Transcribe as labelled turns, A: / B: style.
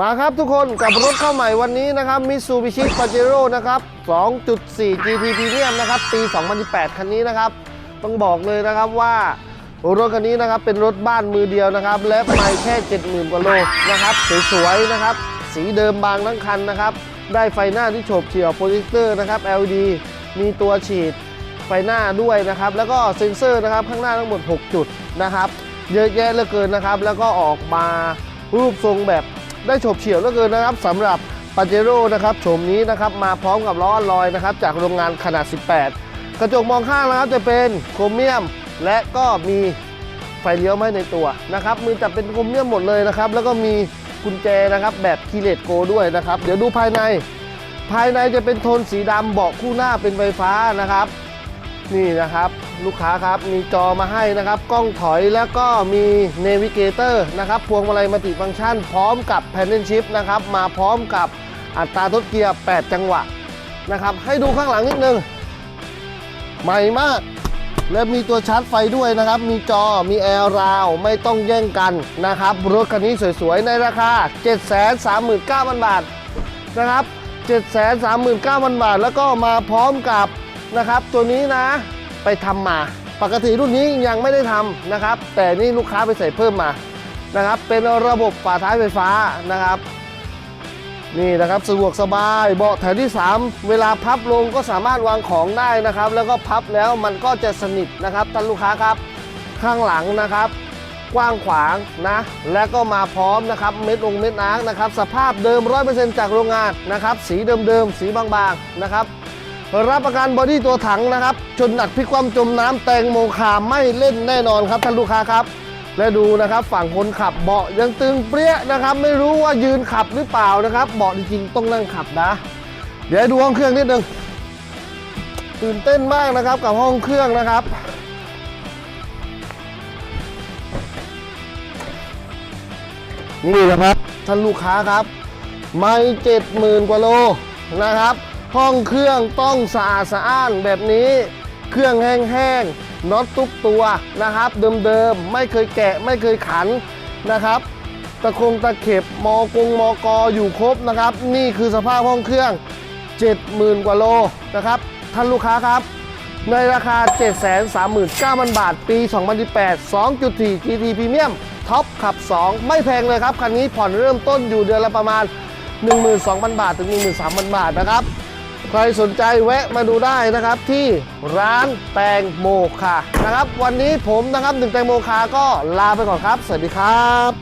A: มาครับทุกคนกับรถเข้าใหม่วันนี้นะครับมิ t ูบิชิปาเจโร่นะครับ 2.4 GT Premium นะครับ ปี 2018 คันนี้นะครับ ต้องบอกเลยนะครับว่ารถคันนี้นะครับเป็นรถบ้านมือเดียวนะครับ และไม่แค่ 70,000 กว่าโลนะครับสวยๆนะครับ สีเดิมบางทั้งคันนะครับ ได้ไฟหน้าที่โฉบเฉี่ยวโปรเจคเตอร์นะครับ LED มีตัวฉีดไฟหน้าด้วยนะครับ แล้วก็เซ็นเซอร์นะครับข้างหน้าทั้งหมด 6 จุดนะครับ เยอะแยะเหลือเกินนะครับ แล้วก็ออกมารูปทรงแบบ ได้โฉบเฉี่ยวเหลือเกินนะครับสำหรับปาเจโร่นะครับโฉมนี้นะครับมาพร้อมกับล้อลอยนะครับจากโรงงานขนาด 18 กระจกมองข้างนะครับจะเป็นโครเมียม และก็มีไฟเลี้ยวไม่ในตัวนะครับมือจับเป็นโครเมียมหมดเลยนะครับแล้วก็มีกุญแจนะครับแบบคีเลตโกด้วยนะครับ เดี๋ยวดูภายใน ภายในจะเป็นโทนสีดำเบาะคู่หน้าเป็นไฟฟ้านะครับ นี่นะครับลูกค้าครับมีจอมาให้นะครับ กล้องถอยแล้วก็มีเนวิเกเตอร์นะครับพวงมาลัยมัลติฟังก์ชัน พร้อมกับแพนเนชิพนะครับ มาพร้อมกับอัตราทดเกียร์ 8 จังหวะนะครับ ให้ดูข้างหลังนิดนึง ใหม่มาก และมีตัวชาร์จไฟด้วยนะครับ มีจอมีแอร์ราวไม่ต้องแย่งกันนะครับ รถคันนี้สวยๆ ในราคา 739,000 บาทนะครับ 739,000 บาท แล้วก็มาพร้อมกับ นะครับ ตัวนี้นะไปทำมา ปกติรุ่นนี้ยังไม่ได้ทำนะครับ แต่นี่ลูกค้าไปใส่เพิ่มมานะครับ เป็นระบบฝาท้ายไฟฟ้านะครับ นี่นะครับสะดวกสบายเบาะแถวที่ 3 เวลาพับลงก็สามารถวางของได้นะครับ แล้วก็พับแล้วมันก็จะสนิทนะครับท่านลูกค้าครับข้างหลังนะครับกว้างขวางนะ และก็มาพร้อมนะครับเม็ดลงเม็ดน้ำนะครับ สภาพเดิม 100%จากโรงงานนะครับ สีเดิมๆ สีบางๆ นะครับ รับประกันบอดี้ตัวถังนะครับ ชนหนักพลิกความจมน้ำแตงโมคาไม่เล่นแน่นอนครับท่านลูกค้าครับ และดูนะครับฝั่งคนขับเบาะยังตึงเปรี้ยนะครับ ไม่รู้ว่ายืนขับหรือเปล่านะครับ เบาะจริงๆต้องนั่งขับนะ เดี๋ยวดูห้องเครื่องนิดนึงตื่นเต้นมากนะครับกับห้องเครื่องนะครับนี่นะครับท่านลูกค้าครับ ไม่เจ็ดหมื่นกว่าโลนะครับ ห้องเครื่องต้องสะอาดสะอ้านแบบนี้ เครื่องแห้งๆน็อตทุกตัวนะครับ เดิมๆ ไม่เคยแกะไม่เคยขันนะครับ ตะคงตะเข็บมอกงมอกออยู่ครบนะครับ นี่คือสภาพห้องเครื่อง 70,000 กว่าโลนะครับ ท่านลูกค้าครับในราคา 739,000 บาท ปี 2018 2.4 GT Premium ท็อปขับ 2 ไม่แพงเลยครับ คันนี้ผ่อนเริ่มต้นอยู่เดือนละประมาณ 12,000 บาท ถึง 13,000 บาทนะครับ ใครสนใจแวะมาดูได้นะครับที่ร้านแตงโมคานะครับ วันนี้ผมนะครับหนึ่งแตงโมคาก็ลาไปก่อนครับ สวัสดีครับ